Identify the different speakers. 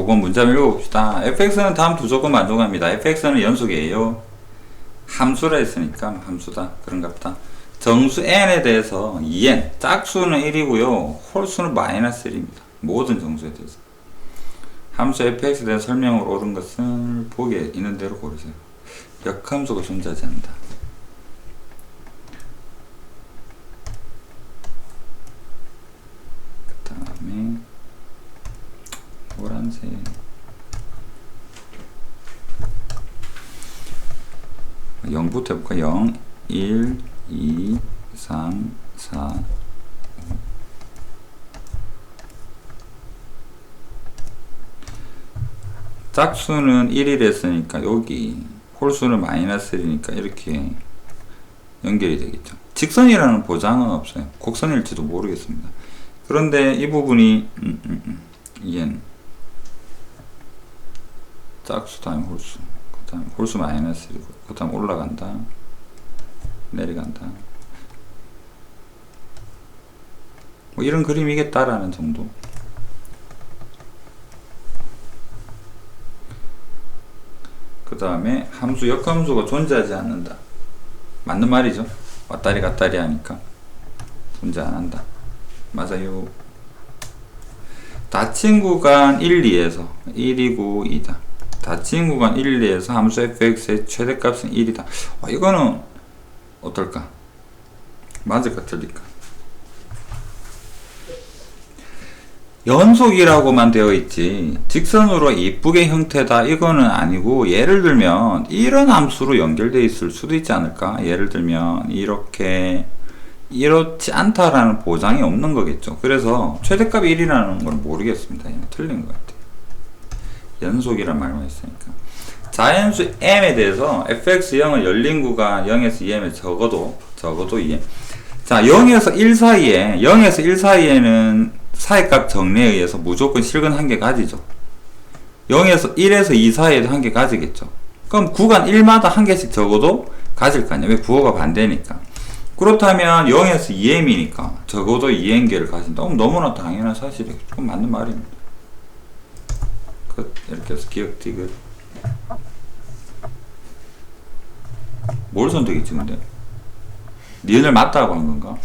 Speaker 1: 그거 문제 한번 읽어봅시다. fx는 다음 두 조건 만족합니다. fx는 연속이에요. 함수라 했으니까 뭐 함수다. 그런가 보다. 정수 n에 대해서 2n, 짝수는 1이고요. 홀수는 마이너스 1입니다. 모든 정수에 대해서. 함수 fx에 대한 설명으로 옳은 것은 보기에 있는 대로 고르세요. 역함수가 존재하지 않는다. 그 다음에 노란색 0부터 해볼까? 0, 1, 2, 3, 4, 짝수는 1이 됐으니까 여기 홀수는 마이너스 1이니까 이렇게 연결이 되겠죠. 직선이라는 보장은 없어요. 곡선일지도 모르겠습니다. 그런데 이 부분이 음, 음, 음. 얘는 짝수 다음에 홀수 그 다음에 홀수 마이너스 1이고 그 다음 올라간다 내려간다. 뭐 이런 그림이겠다라는 정도. 그 다음에 함수 역함수가 존재하지 않는다. 맞는 말이죠. 왔다리 갔다리 하니까 존재 안 한다. 맞아요. 닫힌 구간 1, 2에서 1이고 2다. 닫힌 구간 1, 2에서 함수 fx의 최대값은 1이다. 어, 이거는 어떨까? 맞을까 틀릴까? 연속이라고만 되어 있지 직선으로 이쁘게 형태다 이거는 아니고 예를 들면 이런 함수로 연결되어 있을 수도 있지 않을까 예를 들면 이렇게 이렇지 않다라는 보장이 없는 거겠죠. 그래서 최대값이 1이라는 건 모르겠습니다. 틀린 것 같아요. 연속이란 말만 있으니까. 자연수 m에 대해서 fx0은 열린 구간 0에서 2m에 적어도 적어도 2m. 자 0에서 1 사이에 0에서 1 사이에는 사이값 정례에 의해서 무조건 실근 한 개 가지죠. 0에서 1에서 2 사이에도 한 개 가지겠죠. 그럼 구간 1마다 한 개씩 적어도 가질 거 아니야. 왜 부호가 반대니까. 그렇다면 0에서 2m이니까 적어도 2m개를 가진다. 어, 너무나 당연한 사실이에요. 맞는 말입니다. 그, 이렇게 해서 기억 디귿. 뭘 선택했지 근데? 니은을 맞다고 한 건가?